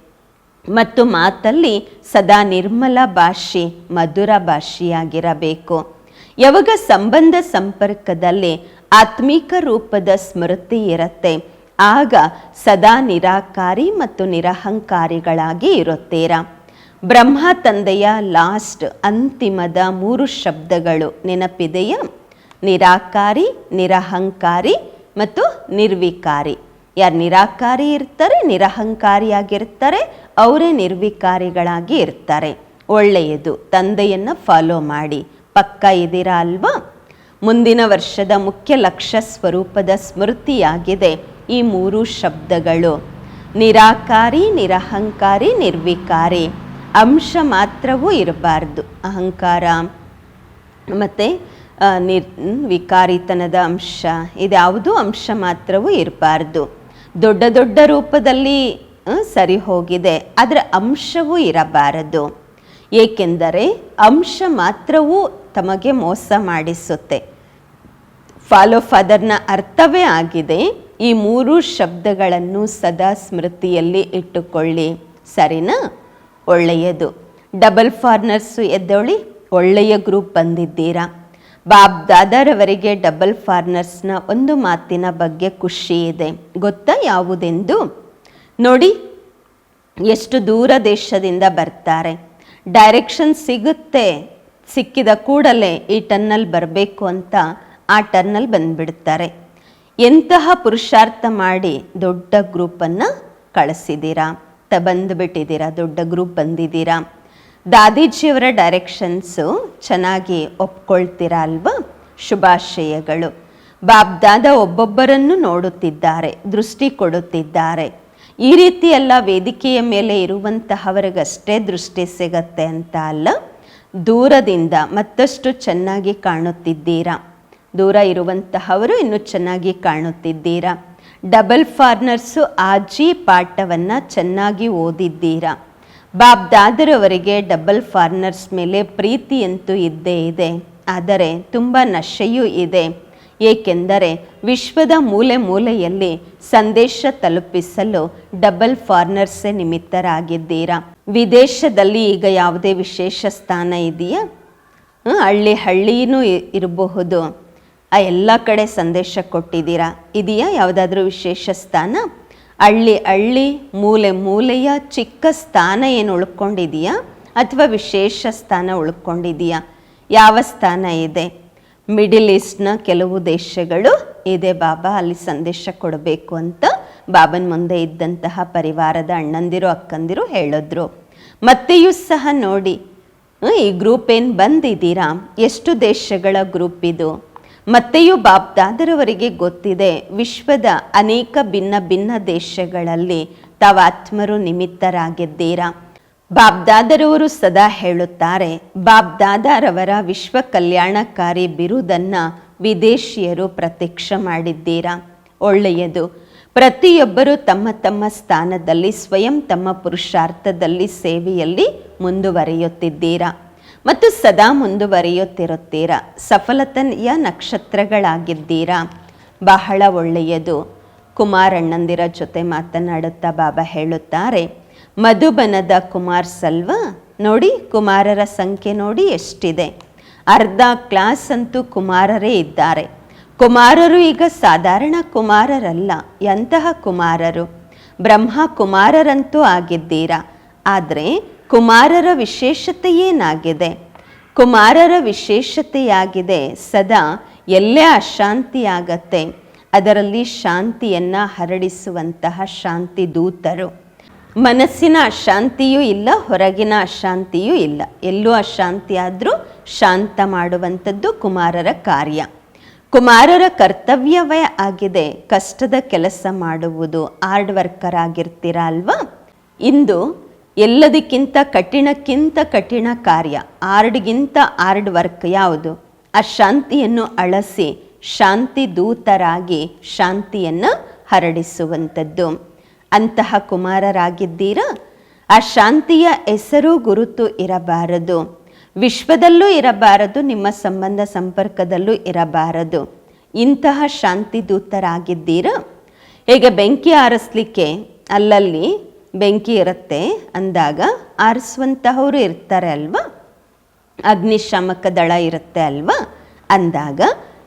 ಮತ್ತು ಮಾತಲ್ಲಿ ಸದಾ ನಿರ್ಮಲ ಭಾಷೆ, ಮಧುರ ಭಾಷೆಯಾಗಿರಬೇಕು. ಯಾವಾಗ ಸಂಬಂಧ ಸಂಪರ್ಕದಲ್ಲಿ ಆತ್ಮಿಕ ರೂಪದ ಸ್ಮೃತಿ ಇರುತ್ತೆ. ಆಗ ಸದಾ ನಿರಾಕಾರಿ ಮತ್ತು ನಿರಹಂಕಾರಿಗಳಾಗಿ ಇರುತ್ತೀರಾ. ಬ್ರಹ್ಮ ತಂದೆಯ ಲಾಸ್ಟ್ ಅಂತಿಮದ ಮೂರು ಶಬ್ದಗಳು ನೆನಪಿದೆಯಾ? ನಿರಾಕಾರಿ, ನಿರಹಂಕಾರಿ ಮತ್ತು ನಿರ್ವಿಕಾರಿ. ಯಾರು ನಿರಾಕಾರಿ ಇರ್ತಾರೆ, ನಿರಹಂಕಾರಿಯಾಗಿರ್ತಾರೆ, ಅವರೇ ನಿರ್ವಿಕಾರಿಗಳಾಗಿ ಇರ್ತಾರೆ. ಒಳ್ಳೆಯದು, ತಂದೆಯನ್ನು ಫಾಲೋ ಮಾಡಿ. ಪಕ್ಕ ಇದ್ದೀರಾ ಅಲ್ವಾ? ಮುಂದಿನ ವರ್ಷದ ಮುಖ್ಯ ಲಕ್ಷ್ಯ ಸ್ವರೂಪದ ಸ್ಮೃತಿಯಾಗಿದೆ ಈ ಮೂರು ಶಬ್ದಗಳು. ನಿರಾಕಾರಿ, ನಿರಹಂಕಾರಿ, ನಿರ್ವಿಕಾರಿ. ಅಂಶ ಮಾತ್ರವೂ ಇರಬಾರ್ದು, ಅಹಂಕಾರ. ಮತ್ತು ನಿರ್ ವಿಕಾರಿತನದ ಅಂಶ. ಇದ್ಯಾವುದೂ ಅಂಶ ಮಾತ್ರವೂ ಇರಬಾರ್ದು. ದೊಡ್ಡ ದೊಡ್ಡ ರೂಪದಲ್ಲಿ ಸರಿ ಹೋಗಿದೆ ಅದರ ಅಂಶವೂ ಇರಬಾರದು. ಏಕೆಂದರೆ ಅಂಶ ಮಾತ್ರವೂ ತಮಗೆ ಮೋಸ ಮಾಡಿಸುತ್ತೆ. ಫಾಲೋ ಫಾದರ್ನ ಅರ್ಥವೇ ಆಗಿದೆ, ಈ ಮೂರು ಶಬ್ದಗಳನ್ನು ಸದಾ ಸ್ಮೃತಿಯಲ್ಲಿ ಇಟ್ಟುಕೊಳ್ಳಿ. ಸರಿನಾ? ಒಳ್ಳೆಯದು. ಡಬಲ್ ಫಾರ್ನರ್ಸು ಎದ್ದೊಳಿ, ಒಳ್ಳೆಯ ಗ್ರೂಪ್ ಬಂದಿದ್ದೀರಾ? ಬಾಬ್ ದಾದಾರವರಿಗೆ ಡಬಲ್ ಫಾರ್ನರ್ಸ್ನ ಒಂದು ಮಾತಿನ ಬಗ್ಗೆ ಖುಷಿ ಇದೆ. ಗೊತ್ತಾ ಯಾವುದೆಂದು? ನೋಡಿ, ಎಷ್ಟು ದೂರ ದೇಶದಿಂದ ಬರ್ತಾರೆ. ಡೈರೆಕ್ಷನ್ ಸಿಗುತ್ತೆ, ಸಿಕ್ಕಿದ ಕೂಡಲೇ ಈ ಟರ್ನಲ್ ಬರಬೇಕು ಅಂತ ಆ ಟರ್ನಲ್ ಬಂದ್ಬಿಡ್ತಾರೆ. ಎಂತಹ ಪುರುಷಾರ್ಥ ಮಾಡಿ ದೊಡ್ಡ ಗ್ರೂಪನ್ನು ಕಳಿಸಿದ್ದೀರಾ? ತ ಬಂದುಬಿಟ್ಟಿದ್ದೀರಾ, ದೊಡ್ಡ ಗ್ರೂಪ್ ಬಂದಿದ್ದೀರಾ? ದಾದೀಜಿಯವರ ಡೈರೆಕ್ಷನ್ಸು ಚೆನ್ನಾಗಿ ಒಪ್ಕೊಳ್ತೀರಾ ಅಲ್ವಾ ಶುಭಾಶಯಗಳು. ಬಾಬ್ದಾದ ಒಬ್ಬೊಬ್ಬರನ್ನು ನೋಡುತ್ತಿದ್ದಾರೆ, ದೃಷ್ಟಿ ಕೊಡುತ್ತಿದ್ದಾರೆ. ಈ ರೀತಿ ಎಲ್ಲ ವೇದಿಕೆಯ ಮೇಲೆ ಇರುವಂತಹವರಿಗಷ್ಟೇ ದೃಷ್ಟಿ ಸಿಗತ್ತೆ ಅಂತ ಅಲ್ಲ? ದೂರದಿಂದ ಮತ್ತಷ್ಟು ಚೆನ್ನಾಗಿ ಕಾಣುತ್ತಿದ್ದೀರಾ? ದೂರ ಇರುವಂತಹವರು ಇನ್ನೂ ಚೆನ್ನಾಗಿ ಕಾಣುತ್ತಿದ್ದೀರಾ? ಡಬಲ್ ಫಾರ್ನರ್ಸು ಆಜಿ ಪಾಠವನ್ನು ಚೆನ್ನಾಗಿ ಓದಿದ್ದೀರಾ? ಬಾಬ್ ದಾದರವರಿಗೆ ಡಬಲ್ ಫಾರ್ನರ್ಸ್ ಮೇಲೆ ಪ್ರೀತಿಯಂತೂ ಇದ್ದೇ ಇದೆ. ಆದರೆ ತುಂಬ ನಶೆಯೂ ಇದೆ. ಏಕೆಂದರೆ ವಿಶ್ವದ ಮೂಲೆ ಮೂಲೆಯಲ್ಲಿ ಸಂದೇಶ ತಲುಪಿಸಲು ಡಬಲ್ ಫಾರ್ನರ್ಸೇ ನಿಮಿತ್ತರಾಗಿದ್ದೀರಾ? ವಿದೇಶದಲ್ಲಿ ಈಗ ಯಾವುದೇ ವಿಶೇಷ ಸ್ಥಾನ ಇದೆಯಾ? ಹಳ್ಳಿ ಹಳ್ಳಿನೂ ಇರಬಹುದು. ಆ ಎಲ್ಲ ಕಡೆ ಸಂದೇಶ ಕೊಟ್ಟಿದ್ದೀರಾ? ಇದೆಯಾ? ಯಾವುದಾದ್ರೂ ವಿಶೇಷ ಸ್ಥಾನ? ಹಳ್ಳಿ ಹಳ್ಳಿ ಮೂಲೆ ಮೂಲೆಯ ಚಿಕ್ಕ ಸ್ಥಾನ ಏನು ಉಳ್ಕೊಂಡಿದೆಯಾ? ಅಥವಾ ವಿಶೇಷ ಸ್ಥಾನ ಉಳ್ಕೊಂಡಿದೆಯಾ? ಯಾವ ಸ್ಥಾನ ಇದೆ? ಮಿಡಿಲ್ ಈಸ್ಟ್ನ ಕೆಲವು ದೇಶಗಳು ಇದೆ ಬಾಬಾ, ಅಲ್ಲಿ ಸಂದೇಶ ಕೊಡಬೇಕು ಅಂತ ಬಾಬನ್ ಮುಂದೆ ಇದ್ದಂತಹ ಪರಿವಾರದ ಅಣ್ಣಂದಿರು, ಅಕ್ಕಂದಿರು ಹೇಳಿದ್ರು. ಮತ್ತೆಯೂ ಸಹ ನೋಡಿ ಈ ಗ್ರೂಪ್ ಏನು ಬಂದಿದ್ದೀರಾ? ಎಷ್ಟು ದೇಶಗಳ ಗ್ರೂಪ್ ಇದು? ಮತ್ತೆಯೂ ಬಾಬ್ದಾದರವರಿಗೆ ಗೊತ್ತಿದೆ, ವಿಶ್ವದ ಅನೇಕ ಭಿನ್ನ ಭಿನ್ನ ದೇಶಗಳಲ್ಲಿ ತಾವು ಆತ್ಮರು ನಿಮಿತ್ತರಾಗಿದ್ದೀರಾ? ಬಾಬ್ದಾದರವರು ಸದಾ ಹೇಳುತ್ತಾರೆ ಬಾಬ್ದಾದರವರ ವಿಶ್ವ ಕಲ್ಯಾಣಕಾರಿ ಬಿರುದನ್ನ ವಿದೇಶಿಯರು ಪ್ರತ್ಯಕ್ಷ ಮಾಡಿದ್ದೀರಾ? ಒಳ್ಳೆಯದು. ಪ್ರತಿಯೊಬ್ಬರು ತಮ್ಮ ತಮ್ಮ ಸ್ಥಾನದಲ್ಲಿ, ಸ್ವಯಂ ತಮ್ಮ ಪುರುಷಾರ್ಥದಲ್ಲಿ ಸೇವೆಯಲ್ಲಿ ಮುಂದುವರಿಯುತ್ತಿದ್ದೀರಾ? ಮತ್ತು ಸದಾ ಮುಂದುವರಿಯುತ್ತಿರುತ್ತೀರಾ. ಸಫಲತೆಯ ನಕ್ಷತ್ರಗಳಾಗಿದ್ದೀರಾ. ಬಹಳ ಒಳ್ಳೆಯದು. ಕುಮಾರಣ್ಣಂದಿರ ಜೊತೆ ಮಾತನಾಡುತ್ತಾ ಬಾಬಾ ಹೇಳುತ್ತಾರೆ, ಮಧುಬನದ ಕುಮಾರ್ ಸಲ್ವ, ನೋಡಿ ಕುಮಾರರ ಸಂಖ್ಯೆ ನೋಡಿ ಎಷ್ಟಿದೆ. ಅರ್ಧ ಕ್ಲಾಸ್ ಅಂತೂ ಕುಮಾರರೇ ಇದ್ದಾರೆ. ಕುಮಾರರು ಈಗ ಸಾಧಾರಣ ಕುಮಾರರಲ್ಲ, ಎಂತಹ ಕುಮಾರರು? ಬ್ರಹ್ಮ ಕುಮಾರರಂತೂ ಆಗಿದ್ದೀರಾ? ಆದರೆ ಕುಮಾರರ ವಿಶೇಷತೆ ಏನಾಗಿದೆ ಕುಮಾರರ ವಿಶೇಷತೆಯಾಗಿದೆ ಸದಾ ಎಲ್ಲೇ ಅಶಾಂತಿಯಾಗತ್ತೆ, ಅದರಲ್ಲಿ ಶಾಂತಿಯನ್ನು ಹರಡಿಸುವಂತಹ ಶಾಂತಿ ದೂತರು. ಮನಸ್ಸಿನ ಅಶಾಂತಿಯೂ ಇಲ್ಲ, ಹೊರಗಿನ ಅಶಾಂತಿಯೂ ಇಲ್ಲ. ಎಲ್ಲೂ ಅಶಾಂತಿ ಆದರೂ ಶಾಂತ ಮಾಡುವಂಥದ್ದು ಕುಮಾರರ ಕಾರ್ಯ. ಕುಮಾರರ ಕರ್ತವ್ಯವೇ ಆಗಿದೆ ಕಷ್ಟದ ಕೆಲಸ ಮಾಡುವುದು. ಹಾರ್ಡ್ ವರ್ಕರ್ ಆಗಿರ್ತೀರಾ ಅಲ್ವಾ? ಇಂದು ಎಲ್ಲದಕ್ಕಿಂತ ಕಠಿಣಕ್ಕಿಂತ ಕಠಿಣ ಕಾರ್ಯ, ಆರ್ಡ್ಗಿಂತ ಆರ್ಡ್ ವರ್ಕ್ ಯಾವುದು? ಆ ಶಾಂತಿಯನ್ನು ಅಳಸಿ, ಶಾಂತಿ ದೂತರಾಗಿ ಶಾಂತಿಯನ್ನು ಹರಡಿಸುವಂಥದ್ದು. ಅಂತಹ ಕುಮಾರರಾಗಿದ್ದೀರಾ? ಆ ಶಾಂತಿಯ ಹೆಸರು ಗುರುತು ಇರಬಾರದು. ವಿಶ್ವದಲ್ಲೂ ಇರಬಾರದು, ನಿಮ್ಮ ಸಂಬಂಧ ಸಂಪರ್ಕದಲ್ಲೂ ಇರಬಾರದು. ಇಂತಹ ಶಾಂತಿ ದೂತರಾಗಿದ್ದೀರಾ? ಹೇಗೆ ಬೆಂಕಿ ಆರಿಸ್ಲಿಕ್ಕೆ, ಅಲ್ಲಲ್ಲಿ ಬೆಂಕಿ ಇರುತ್ತೆ ಅಂದಾಗ ಆರಿಸುವಂತಹವರು ಇರ್ತಾರೆ ಅಲ್ವಾ? ಅಗ್ನಿಶಾಮಕ ದಳ ಇರುತ್ತೆ ಅಲ್ವಾ? ಅಂದಾಗ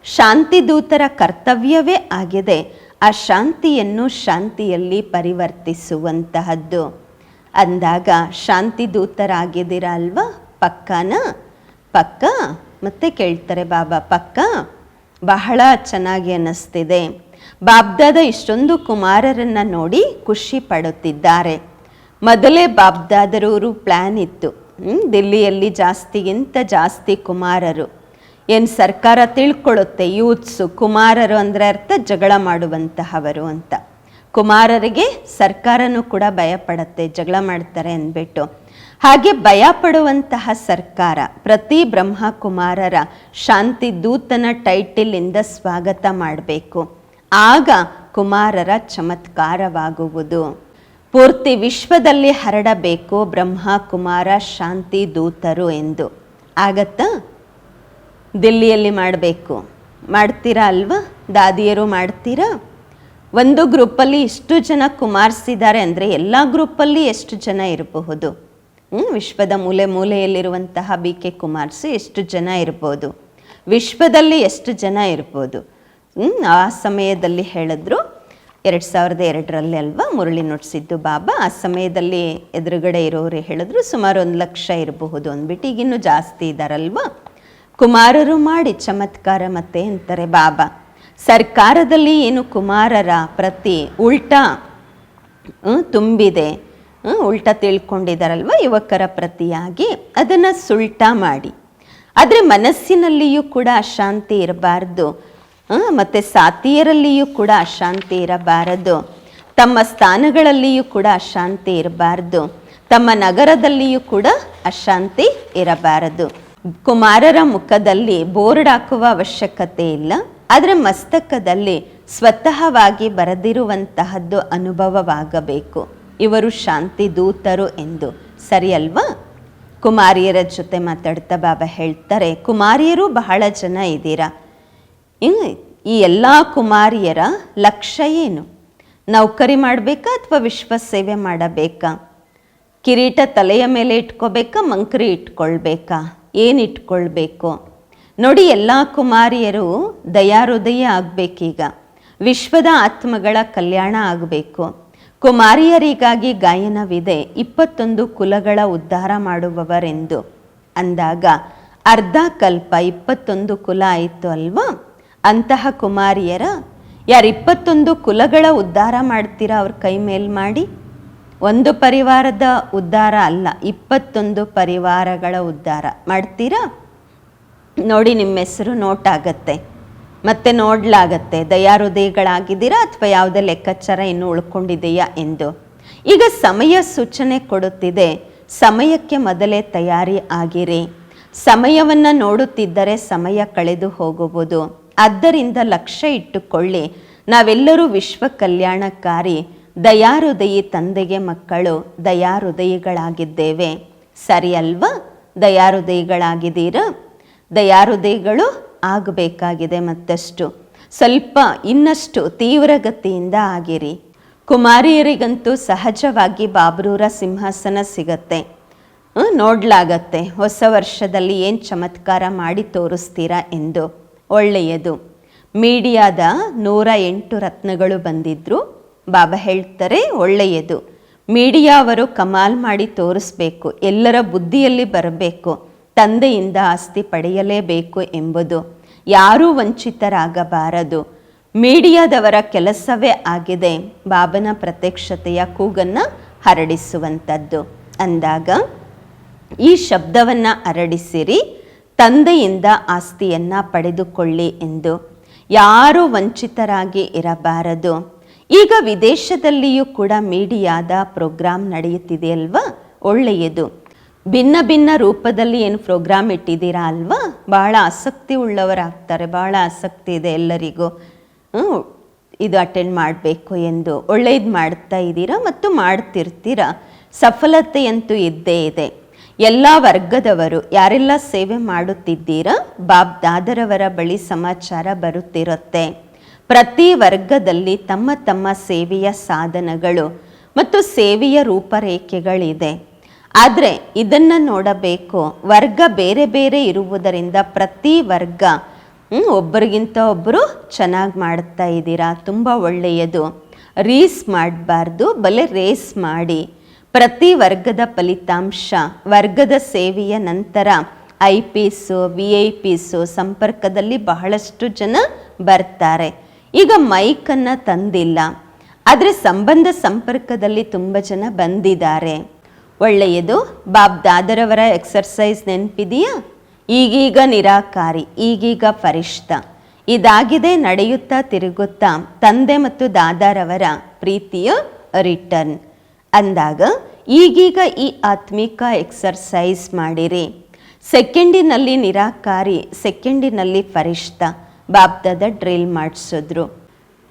ಶಾಂತಿ ದೂತರ ಕರ್ತವ್ಯವೇ ಆಗಿದೆ. ಆ ಶಾಂತಿಯನ್ನು ಶಾಂತಿಯಲ್ಲಿ ಪರಿವರ್ತಿಸುವಂತಹದ್ದು. ಅಂದಾಗ ಶಾಂತಿ ದೂತರಾಗಿದ್ದೀರ ಅಲ್ವಾ ಪಕ್ಕನ? ಪಕ್ಕ? ಮತ್ತೆ ಕೇಳ್ತಾರೆ, ಬಾಬಾ, ಪಕ್ಕ? ಬಹಳ ಚೆನ್ನಾಗಿ ಅನ್ನಿಸ್ತಿದೆ ಬಾಬ್ದಾದ ಇಷ್ಟೊಂದು ಕುಮಾರರನ್ನ ನೋಡಿ ಖುಷಿ ಪಡುತ್ತಿದ್ದಾರೆ. ಮೊದಲೇ ಬಾಬ್ದಾದರವರು ಪ್ಲ್ಯಾನ್ ಇತ್ತು. ದಿಲ್ಲಿಯಲ್ಲಿ ಜಾಸ್ತಿಗಿಂತ ಜಾಸ್ತಿ ಕುಮಾರರು. ಏನು ಸರ್ಕಾರ ತಿಳ್ಕೊಳ್ಳುತ್ತೆ? ಯೂತ್ಸು, ಕುಮಾರರು ಅಂದರೆ ಅರ್ಥ ಜಗಳ ಮಾಡುವಂತಹವರು ಅಂತ. ಕುಮಾರರಿಗೆ ಸರ್ಕಾರನೂ ಕೂಡ ಭಯ ಪಡುತ್ತೆ ಜಗಳ ಮಾಡ್ತಾರೆ ಅಂದ್ಬಿಟ್ಟು. ಹಾಗೆ ಭಯ ಪಡುವಂತಹ ಸರ್ಕಾರ, ಪ್ರತಿ ಬ್ರಹ್ಮ ಕುಮಾರರ ಶಾಂತಿ ದೂತನ ಟೈಟಿಲಿಂದ ಸ್ವಾಗತ ಮಾಡಬೇಕು. ಆಗ ಕುಮಾರರ ಚಮತ್ಕಾರವಾಗುವುದು. ಪೂರ್ತಿ ವಿಶ್ವದಲ್ಲಿ ಹರಡಬೇಕು ಬ್ರಹ್ಮ, ಕುಮಾರ, ಶಾಂತಿ, ದೂತರು ಎಂದು. ಆಗತ್ತಾ? ದಿಲ್ಲಿಯಲ್ಲಿ ಮಾಡಬೇಕು. ಮಾಡ್ತೀರಾ ಅಲ್ವಾ? ದಾದಿಯರು ಮಾಡ್ತೀರಾ? ಒಂದು ಗ್ರೂಪಲ್ಲಿ ಇಷ್ಟು ಜನ ಕುಮಾರಿಸಿದ್ದಾರೆ ಅಂದರೆ ಎಲ್ಲ ಗ್ರೂಪಲ್ಲಿ ಎಷ್ಟು ಜನ ಇರಬಹುದು? ವಿಶ್ವದ ಮೂಲೆ ಮೂಲೆಯಲ್ಲಿರುವಂತಹ ಬಿ ಕೆ ಕುಮಾರ್ಸಿ ಎಷ್ಟು ಜನ ಇರ್ಬೋದು ವಿಶ್ವದಲ್ಲಿ ಎಷ್ಟು ಜನ ಇರ್ಬೋದು ಆ ಸಮಯದಲ್ಲಿ ಹೇಳಿದ್ರು. ಎರಡು ಸಾವಿರದ ಎರಡರಲ್ಲಿ ಅಲ್ವಾ ಮುರಳಿ ನುಡಿಸಿದ್ದು ಬಾಬಾ. ಆ ಸಮಯದಲ್ಲಿ ಎದುರುಗಡೆ ಇರೋರು ಹೇಳಿದ್ರು, ಸುಮಾರು ಒಂದು ಲಕ್ಷ ಇರಬಹುದು ಅಂದ್ಬಿಟ್ಟು, ಈಗಿನ್ನೂ ಜಾಸ್ತಿ ಇದ್ದಾರಲ್ವಾ ಕುಮಾರರು ಮಾಡಿ ಚಮತ್ಕಾರ ಮತ್ತೆ ಅಂತಾರೆ ಬಾಬಾ. ಸರ್ಕಾರದಲ್ಲಿ ಏನು ಕುಮಾರರ ಪ್ರತಿ ಉಲ್ಟಾ ತುಂಬಿದೆ ಉಲ್ಟಾ ತಿಳ್ಕೊಂಡಿದ್ದಾರಲ್ವ ಯುವಕರ ಪ್ರತಿಯಾಗಿ, ಅದನ್ನು ಸುಲ್ಟಾ ಮಾಡಿ. ಆದರೆ ಮನಸ್ಸಿನಲ್ಲಿಯೂ ಕೂಡ ಅಶಾಂತಿ ಇರಬಾರ್ದು. ಮತ್ತು ಸಾತಿಯರಲ್ಲಿಯೂ ಕೂಡ ಅಶಾಂತಿ ಇರಬಾರದು. ತಮ್ಮ ಸ್ಥಾನಗಳಲ್ಲಿಯೂ ಕೂಡ ಅಶಾಂತಿ ಇರಬಾರದು. ತಮ್ಮ ನಗರದಲ್ಲಿಯೂ ಕೂಡ ಅಶಾಂತಿ ಇರಬಾರದು. ಕುಮಾರರ ಮುಖದಲ್ಲಿ ಬೋರ್ಡ್ ಹಾಕುವ ಅವಶ್ಯಕತೆ ಇಲ್ಲ. ಆದರೆ ಮಸ್ತಕದಲ್ಲಿ ಸ್ವತಃವಾಗಿ ಬರೆದಿರುವಂತಹದ್ದು ಅನುಭವವಾಗಬೇಕು. ಇವರು ಶಾಂತಿ ದೂತರು ಎಂದು. ಸರಿ ಅಲ್ವಾ ಕುಮಾರಿಯರ ಜೊತೆ ಮಾತಾಡ್ತಾ ಬಾಬಾ ಹೇಳ್ತಾರೆ, ಕುಮಾರಿಯರು ಬಹಳ ಜನ ಇದ್ದೀರಾ? ಈ ಎಲ್ಲ ಕುಮಾರಿಯರ ಲಕ್ಷ್ಯ ಏನು? ನೌಕರಿ ಮಾಡಬೇಕಾ ಅಥವಾ ವಿಶ್ವ ಸೇವೆ ಮಾಡಬೇಕಾ? ಕಿರೀಟ ತಲೆಯ ಮೇಲೆ ಇಟ್ಕೋಬೇಕಾ, ಮಂಕ್ರಿ ಇಟ್ಕೊಳ್ಬೇಕಾ? ಏನು ಇಟ್ಕೊಳ್ಬೇಕು? ನೋಡಿ, ಎಲ್ಲ ಕುಮಾರಿಯರು ದಯಾಹೃದಯ ಆಗಬೇಕೀಗ. ವಿಶ್ವದ ಆತ್ಮಗಳ ಕಲ್ಯಾಣ ಆಗಬೇಕು. ಕುಮಾರಿಯರಿಗಾಗಿ ಗಾಯನವಿದೆ. ಇಪ್ಪತ್ತೊಂದು ಕುಲಗಳ ಉದ್ಧಾರ ಮಾಡುವವರೆಂದು. ಅಂದಾಗ ಅರ್ಧ ಕಲ್ಪ, ಇಪ್ಪತ್ತೊಂದು ಕುಲ ಆಯಿತು ಅಲ್ವಾ? ಅಂತಹ ಕುಮಾರಿಯರ ಯಾರು ಇಪ್ಪತ್ತೊಂದು ಕುಲಗಳ ಉದ್ಧಾರ ಮಾಡ್ತೀರಾ ಅವ್ರ ಕೈ ಮೇಲ್ ಮಾಡಿ? ಒಂದು ಪರಿವಾರದ ಉದ್ಧಾರ ಅಲ್ಲ, ಇಪ್ಪತ್ತೊಂದು ಪರಿವಾರಗಳ ಉದ್ಧಾರ ಮಾಡ್ತೀರಾ? ನೋಡಿ ನಿಮ್ಮ ಹೆಸರು ನೋಟ್ ಆಗತ್ತೆ ಮತ್ತೆ ನೋಡ್ಲಾಗತ್ತೆ ದಯಾಹೃದಯಗಳಾಗಿದ್ದೀರಾ ಅಥವಾ ಯಾವುದೇ ಲೆಕ್ಕಾಚಾರ ಇನ್ನು ಉಳ್ಕೊಂಡಿದೆಯಾ ಎಂದು. ಈಗ ಸಮಯ ಸೂಚನೆ ಕೊಡುತ್ತಿದೆ, ಸಮಯಕ್ಕೆ ಮೊದಲೇ ತಯಾರಿ ಆಗಿರಿ. ಸಮಯವನ್ನು ನೋಡುತ್ತಿದ್ದರೆ ಸಮಯ ಕಳೆದು ಹೋಗುವುದು. ಆದ್ದರಿಂದ ಲಕ್ಷ್ಯ ಇಟ್ಟುಕೊಳ್ಳಿ. ನಾವೆಲ್ಲರೂ ವಿಶ್ವ ಕಲ್ಯಾಣಕಾರಿ ದಯಾಹೃದಯಿ ತಂದೆಗೆ ಮಕ್ಕಳು, ದಯಾಹೃದಯಿಗಳಾಗಿದ್ದೇವೆ. ಸರಿ ಅಲ್ವಾ ದಯಾಹೃದಯಿಗಳಾಗಿದ್ದೀರಾ? ದಯಾಹೃದಯಗಳು ಆಗಬೇಕಾಗಿದೆ ಮತ್ತಷ್ಟು. ಸ್ವಲ್ಪ ಇನ್ನಷ್ಟು ತೀವ್ರಗತಿಯಿಂದ ಆಗಿರಿ. ಕುಮಾರಿಯರಿಗಂತೂ ಸಹಜವಾಗಿ ಬಾಬ್ರೂರ ಸಿಂಹಾಸನ ಸಿಗತ್ತೆ. ನೋಡಲಾಗತ್ತೆ ನೋಡ್ಲಾಗತ್ತೆ. ಹೊಸ ವರ್ಷದಲ್ಲಿ ಏನು ಚಮತ್ಕಾರ ಮಾಡಿ ತೋರಿಸ್ತೀರಾ ಎಂದು. ಒಳ್ಳೆಯದು. ಮೀಡಿಯಾದ ನೂರ ಎಂಟು ರತ್ನಗಳು ಬಂದಿದ್ರು. ಬಾಬಾ ಹೇಳ್ತಾರೆ ಒಳ್ಳೆಯದು. ಮೀಡಿಯಾ ಅವರು ಕಮಾಲ್ ಮಾಡಿ ತೋರಿಸ್ಬೇಕು, ಎಲ್ಲರ ಬುದ್ಧಿಯಲ್ಲಿ ಬರಬೇಕು, ತಂದೆಯಿಂದ ಆಸ್ತಿ ಪಡೆಯಲೇಬೇಕು ಎಂಬುದು. ಯಾರೂ ವಂಚಿತರಾಗಬಾರದು. ಮೀಡಿಯಾದವರ ಕೆಲಸವೇ ಆಗಿದೆ. ಬಾಬನ ಪ್ರತ್ಯಕ್ಷತೆಯ ಕೂಗನ್ನು ಹರಡಿಸುವಂಥದ್ದು. ಅಂದಾಗ, ಈ ಶಬ್ದವನ್ನು ಹರಡಿಸಿರಿ ತಂದೆಯಿಂದ ಆಸ್ತಿಯನ್ನು ಪಡೆದುಕೊಳ್ಳಿ ಎಂದು ಯಾರೂ ವಂಚಿತರಾಗಿ ಇರಬಾರದು. ಈಗ ವಿದೇಶದಲ್ಲಿಯೂ ಕೂಡ ಮೀಡಿಯಾದ ಪ್ರೋಗ್ರಾಮ್ ನಡೆಯುತ್ತಿದೆಯಲ್ವಾ? ಒಳ್ಳೆಯದು. ಭಿನ್ನ ಭಿನ್ನ ರೂಪದಲ್ಲಿ ಏನು ಪ್ರೋಗ್ರಾಮ್ ಇಟ್ಟಿದ್ದೀರಾ ಅಲ್ವಾ? ಬಹಳ ಆಸಕ್ತಿ ಉಳ್ಳವರಾಗ್ತಾರೆ, ಬಹಳ ಆಸಕ್ತಿ ಇದೆ ಎಲ್ಲರಿಗೂ. ಇದು ಅಟೆಂಡ್ ಮಾಡಬೇಕು ಎಂದು. ಒಳ್ಳೆಯದು ಮಾಡ್ತಾ ಇದ್ದೀರಾ ಮತ್ತು ಮಾಡ್ತಿರ್ತೀರಾ? ಸಫಲತೆಯಂತೂ ಇದ್ದೇ ಇದೆ. ಎಲ್ಲ ವರ್ಗದವರು ಯಾರೆಲ್ಲ ಸೇವೆ ಮಾಡುತ್ತಿದ್ದೀರಾ? ಬಾಬ್ ದಾದರವರ ಬಳಿ ಸಮಾಚಾರ ಬರುತ್ತಿರುತ್ತೆ. ಪ್ರತಿ ವರ್ಗದಲ್ಲಿ ತಮ್ಮ ತಮ್ಮ ಸೇವೆಯ ಸಾಧನಗಳು ಮತ್ತು ಸೇವೆಯ ರೂಪರೇಖೆಗಳಿದೆ. ಆದರೆ ಇದನ್ನು ನೋಡಬೇಕು. ವರ್ಗ ಬೇರೆ ಬೇರೆ ಇರುವುದರಿಂದ ಪ್ರತಿ ವರ್ಗ ಒಬ್ಬರಿಗಿಂತ ಒಬ್ಬರು ಚೆನ್ನಾಗಿ ಮಾಡ್ತಾ ಇದ್ದೀರಾ? ತುಂಬ ಒಳ್ಳೆಯದು. ರೀಸ್ ಮಾಡಬಾರ್ದು. ಬಲೆ ರೇಸ್ ಮಾಡಿ. ಪ್ರತಿ ವರ್ಗದ ಫಲಿತಾಂಶ, ವರ್ಗದ ಸೇವೆಯ ನಂತರ I Ps V I Ps ಸಂಪರ್ಕದಲ್ಲಿ ಬಹಳಷ್ಟು ಜನ ಬರ್ತಾರೆ. ಈಗ ಮೈಕನ್ನು ತಂದಿಲ್ಲ. ಆದರೆ ಸಂಬಂಧ ಸಂಪರ್ಕದಲ್ಲಿ ತುಂಬ ಜನ ಬಂದಿದ್ದಾರೆ. ಒಳ್ಳೆಯದು. ಬಾಬ್ ದಾದರವರ ಎಕ್ಸರ್ಸೈಸ್ ನೆನಪಿದೆಯಾ? ಈಗೀಗ ನಿರಾಕಾರಿ, ಈಗೀಗ ಪರಿಷ್ಠ. ಇದಾಗಿದೆ, ನಡೆಯುತ್ತಾ, ತಿರುಗುತ್ತಾ ತಂದೆ ಮತ್ತು ದಾದಾರವರ ಪ್ರೀತಿಯ ರಿಟರ್ನ್ ಅಂದಾಗ, ಈಗೀಗ ಈ ಆತ್ಮಿಕ ಎಕ್ಸರ್ಸೈಸ್ ಮಾಡಿರಿ. ಸೆಕೆಂಡಿನಲ್ಲಿ ನಿರಾಕಾರಿ, ಸೆಕೆಂಡಿನಲ್ಲಿ ಫರಿಷ್ಠ ಬಾಬ್ದದ ಡ್ರಿಲ್ ಮಾಡಿಸಿದ್ರು.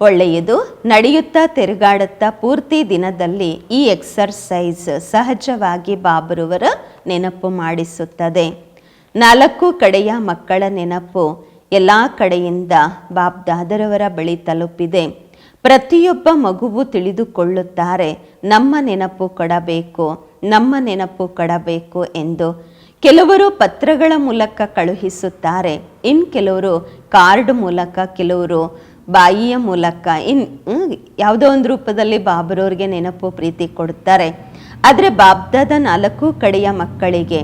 ಒಳ್ಳೆಯದು, ನಡೆಯುತ್ತಾ ತಿರುಗಾಡುತ್ತಾ ಪೂರ್ತಿ ದಿನದಲ್ಲಿ ಈ ಎಕ್ಸರ್ಸೈಸ್ ಸಹಜವಾಗಿ ಬಾಬ್ರವರ ನೆನಪು ಮಾಡಿಸುತ್ತದೆ. ನಾಲ್ಕು ಕಡೆಯ ಮಕ್ಕಳ ನೆನಪು ಎಲ್ಲ ಕಡೆಯಿಂದ ಬಾಬ್ದಾದರವರ ಬಳಿ ತಲುಪಿದೆ. ಪ್ರತಿಯೊಬ್ಬ ಮಗುವು ತಿಳಿದುಕೊಳ್ಳುತ್ತಾರೆ, ನಮ್ಮ ನೆನಪು ಕೊಡಬೇಕು, ನಮ್ಮ ನೆನಪು ಕೊಡಬೇಕು ಎಂದು. ಕೆಲವರು ಪತ್ರಗಳ ಮೂಲಕ ಕಳುಹಿಸುತ್ತಾರೆ ಇನ್ನು ಕೆಲವರು ಕಾರ್ಡ್ ಮೂಲಕ, ಕೆಲವರು ಬಾಯಿಯ ಮೂಲಕ, ಇನ್ ಯಾವುದೋ ಒಂದು ರೂಪದಲ್ಲಿ ಬಾಬರವ್ರಿಗೆ ನೆನಪು ಪ್ರೀತಿ ಕೊಡುತ್ತಾರೆ ಆದರೆ ಬಾಬ್ದಾದ ನಾಲ್ಕು ಕಡೆಯ ಮಕ್ಕಳಿಗೆ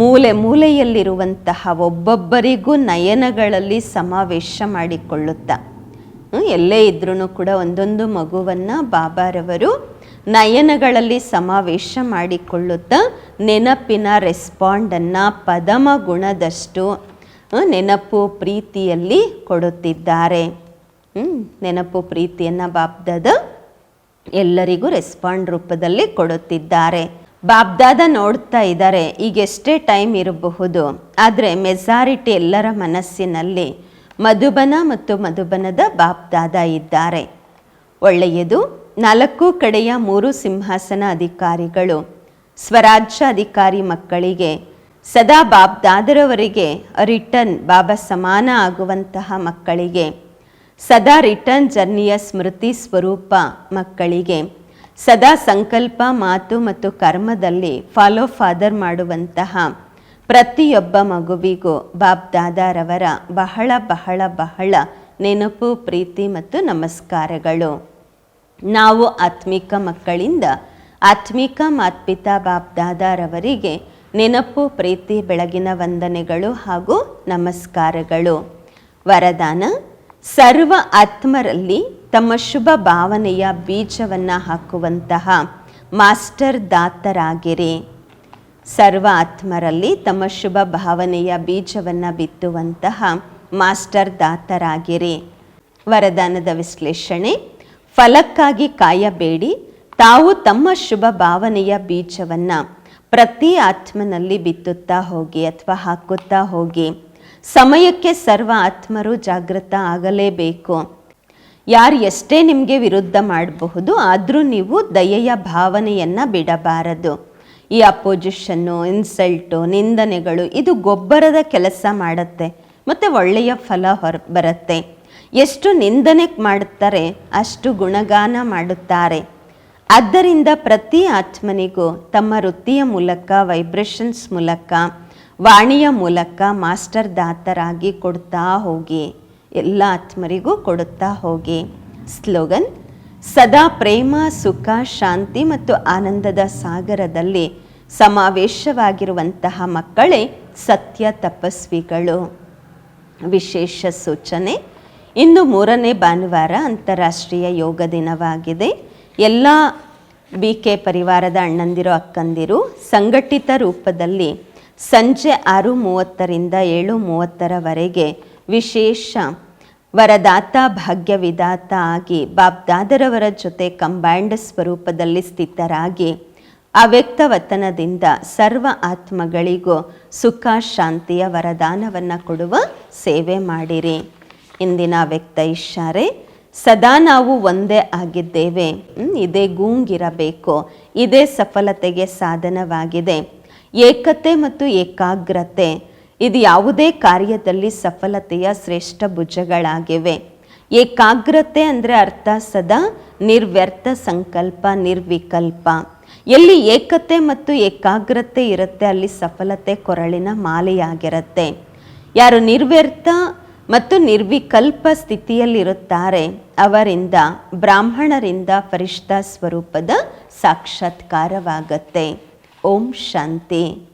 ಮೂಲೆ ಮೂಲೆಯಲ್ಲಿರುವಂತಹ ಒಬ್ಬೊಬ್ಬರಿಗೂ ನಯನಗಳಲ್ಲಿ ಸಮಾವೇಶ ಮಾಡಿಕೊಳ್ಳುತ್ತಾ ಎಲ್ಲೇ ಇದ್ರೂ ಕೂಡ ಒಂದೊಂದು ಮಗುವನ್ನು ಬಾಬಾರವರು ನಯನಗಳಲ್ಲಿ ಸಮಾವೇಶ ಮಾಡಿಕೊಳ್ಳುತ್ತಾ ನೆನಪಿನ ರೆಸ್ಪಾಂಡನ್ನು ಪದಮ ಗುಣದಷ್ಟು ನೆನಪು ಪ್ರೀತಿಯಲ್ಲಿ ಕೊಡುತ್ತಿದ್ದಾರೆ. ನೆನಪು ಪ್ರೀತಿಯನ್ನು ಬಾಬ್ದಾದ ಎಲ್ಲರಿಗೂ ರೆಸ್ಪಾಂಡ್ ರೂಪದಲ್ಲಿ ಕೊಡುತ್ತಿದ್ದಾರೆ. ಬಾಬ್ದಾದ ನೋಡ್ತಾ ಇದ್ದಾರೆ ಈಗ ಎಷ್ಟೇ ಟೈಮ್ ಇರಬಹುದು, ಆದರೆ ಮೆಜಾರಿಟಿ ಎಲ್ಲರ ಮನಸ್ಸಿನಲ್ಲಿ ಮಧುಬನ ಮತ್ತು ಮಧುಬನದ ಬಾಬ್ದಾದ ಇದ್ದಾರೆ. ಒಳ್ಳೆಯದು, ನಾಲ್ಕು ಕಡೆಯ ಮೂರು ಸಿಂಹಾಸನ ಅಧಿಕಾರಿಗಳು, ಸ್ವರಾಜ್ಯ ಅಧಿಕಾರಿ ಮಕ್ಕಳಿಗೆ, ಸದಾ ಬಾಬ್ದಾದರವರೆಗೆ ರಿಟರ್ನ್ ಬಾಬಾ ಸಮಾನ ಆಗುವಂತಹ ಮಕ್ಕಳಿಗೆ, ಸದಾ ರಿಟರ್ನ್ ಜರ್ನಿಯ ಸ್ಮೃತಿ ಸ್ವರೂಪ ಮಕ್ಕಳಿಗೆ, ಸದಾ ಸಂಕಲ್ಪ ಮಾತು ಮತ್ತು ಕರ್ಮದಲ್ಲಿ ಫಾಲೋ ಫಾದರ್ ಮಾಡುವಂತಹ ಪ್ರತಿಯೊಬ್ಬ ಮಗುವಿಗೂ ಬಾಬ್ ದಾದಾರವರ ಬಹಳ ಬಹಳ ಬಹಳ ನೆನಪು, ಪ್ರೀತಿ ಮತ್ತು ನಮಸ್ಕಾರಗಳು. ನಾವು ಆತ್ಮಿಕ ಮಕ್ಕಳಿಂದ ಆತ್ಮಿಕ ಮಾತ್ಪಿತಾ ಬಾಬ್ ದಾದಾರವರಿಗೆ ನೆನಪು, ಪ್ರೀತಿ, ಬೆಳಗಿನ ವಂದನೆಗಳು ಹಾಗೂ ನಮಸ್ಕಾರಗಳು. ವರದಾನ, ಸರ್ವ ಆತ್ಮರಲ್ಲಿ ತಮ್ಮ ಶುಭ ಭಾವನೆಯ ಬೀಜವನ್ನು ಹಾಕುವಂತಹ ಮಾಸ್ಟರ್ ದಾತರಾಗಿರಿ. ಸರ್ವ ಆತ್ಮರಲ್ಲಿ ತಮ್ಮ ಶುಭ ಭಾವನೆಯ ಬೀಜವನ್ನು ಬಿತ್ತುವಂತಹ ಮಾಸ್ಟರ್ ದಾತರಾಗಿರಿ. ವರದಾನದ ವಿಶ್ಲೇಷಣೆ, ಫಲಕ್ಕಾಗಿ ಕಾಯಬೇಡಿ, ತಾವು ತಮ್ಮ ಶುಭ ಭಾವನೆಯ ಬೀಜವನ್ನು ಪ್ರತಿ ಆತ್ಮನಲ್ಲಿ ಬಿತ್ತುತ್ತಾ ಹೋಗಿ ಅಥವಾ ಹಾಕುತ್ತಾ ಹೋಗಿ, ಸಮಯಕ್ಕೆ ಸರ್ವ ಆತ್ಮರು ಜಾಗೃತ ಆಗಲೇಬೇಕು. ಯಾರು ಎಷ್ಟೇ ನಿಮಗೆ ವಿರುದ್ಧ ಮಾಡಬಹುದು, ಆದರೂ ನೀವು ದಯೆಯ ಭಾವನೆಯನ್ನು ಬಿಡಬಾರದು. ಈ ಅಪೋಸಿಷನ್ನು, ಇನ್ಸಲ್ಟು, ನಿಂದನೆಗಳು, ಇದು ಗೊಬ್ಬರದ ಕೆಲಸ ಮಾಡುತ್ತೆ, ಮತ್ತು ಒಳ್ಳೆಯ ಫಲ ಹೊರ ಬರುತ್ತೆ. ಎಷ್ಟು ನಿಂದನೆ ಮಾಡುತ್ತಾರೆ, ಅಷ್ಟು ಗುಣಗಾನ ಮಾಡುತ್ತಾರೆ. ಆದ್ದರಿಂದ ಪ್ರತಿ ಆತ್ಮನಿಗೂ ತಮ್ಮ ವೃತ್ತಿಯ ಮೂಲಕ ವೈಬ್ರೇಷನ್ಸ್ ಮೂಲಕ, ವಾಣಿಯ ಮೂಲಕ ಮಾಸ್ಟರ್ ದಾತರಾಗಿ ಕೊಡ್ತಾ ಹೋಗಿ, ಎಲ್ಲ ಆತ್ಮರಿಗೂ ಕೊಡುತ್ತಾ ಹೋಗಿ. ಸ್ಲೋಗನ್, ಸದಾ ಪ್ರೇಮ, ಸುಖ, ಶಾಂತಿ ಮತ್ತು ಆನಂದದ ಸಾಗರದಲ್ಲಿ ಸಮಾವೇಶವಾಗಿರುವಂತಹ ಮಕ್ಕಳೇ ಸತ್ಯ ತಪಸ್ವಿಗಳು. ವಿಶೇಷ ಸೂಚನೆ. ಇಂದು ಮೂರನೇ ಭಾನುವಾರ ಅಂತಾರಾಷ್ಟ್ರೀಯ ಯೋಗ ದಿನವಾಗಿದೆ. ಎಲ್ಲ ಬಿ ಕೆ ಪರಿವಾರದ ಅಣ್ಣಂದಿರು, ಅಕ್ಕಂದಿರು ಸಂಘಟಿತ ರೂಪದಲ್ಲಿ ಸಂಜೆ ಆರು ಮೂವತ್ತರಿಂದ ಏಳು ಮೂವತ್ತರವರೆಗೆ ವಿಶೇಷ ವರದಾತ, ಭಾಗ್ಯವಿದಾತ ಆಗಿ ಬಾಬ್ದಾದರವರ ಜೊತೆ ಕಂಬೈಂಡ್ ಸ್ವರೂಪದಲ್ಲಿ ಸ್ಥಿತರಾಗಿ ಅವ್ಯಕ್ತ ವತನದಿಂದ ಸರ್ವ ಆತ್ಮಗಳಿಗೂ ಸುಖ, ಶಾಂತಿಯ ವರದಾನವನ್ನು ಕೊಡುವ ಸೇವೆ ಮಾಡಿರಿ. ಇಂದಿನ ವ್ಯಕ್ತ ಇಷ್ಟಾರೆ ಸದಾ ನಾವು ಒಂದೇ ಆಗಿದ್ದೇವೆ. ಇದೇ ಗೂಂಗಿರಬೇಕು, ಇದೇ ಸಫಲತೆಗೆ ಸಾಧನವಾಗಿದೆ. ಏಕತೆ ಮತ್ತು ಏಕಾಗ್ರತೆ, ಇದು ಯಾವುದೇ ಕಾರ್ಯದಲ್ಲಿ ಸಫಲತೆಯ ಶ್ರೇಷ್ಠ ಭುಜಗಳಾಗಿವೆ. ಏಕಾಗ್ರತೆ ಅಂದರೆ ಅರ್ಥ ಸದಾ ನಿರ್ವ್ಯರ್ಥ ಸಂಕಲ್ಪ, ನಿರ್ವಿಕಲ್ಪ. ಎಲ್ಲಿ ಏಕತೆ ಮತ್ತು ಏಕಾಗ್ರತೆ ಇರುತ್ತೆ, ಅಲ್ಲಿ ಸಫಲತೆ ಕೊರಳಿನ ಮಾಲೆಯಾಗಿರುತ್ತೆ. ಯಾರು ನಿರ್ವ್ಯರ್ಥ ಮತ್ತು ನಿರ್ವಿಕಲ್ಪ ಸ್ಥಿತಿಯಲ್ಲಿರುತ್ತಾರೆ, ಅವರಿಂದ, ಬ್ರಾಹ್ಮಣರಿಂದ ಪರಿಷ್ಠ ಸ್ವರೂಪದ ಸಾಕ್ಷಾತ್ಕಾರವಾಗತ್ತೆ. ಓಂ ಶಾಂತಿ.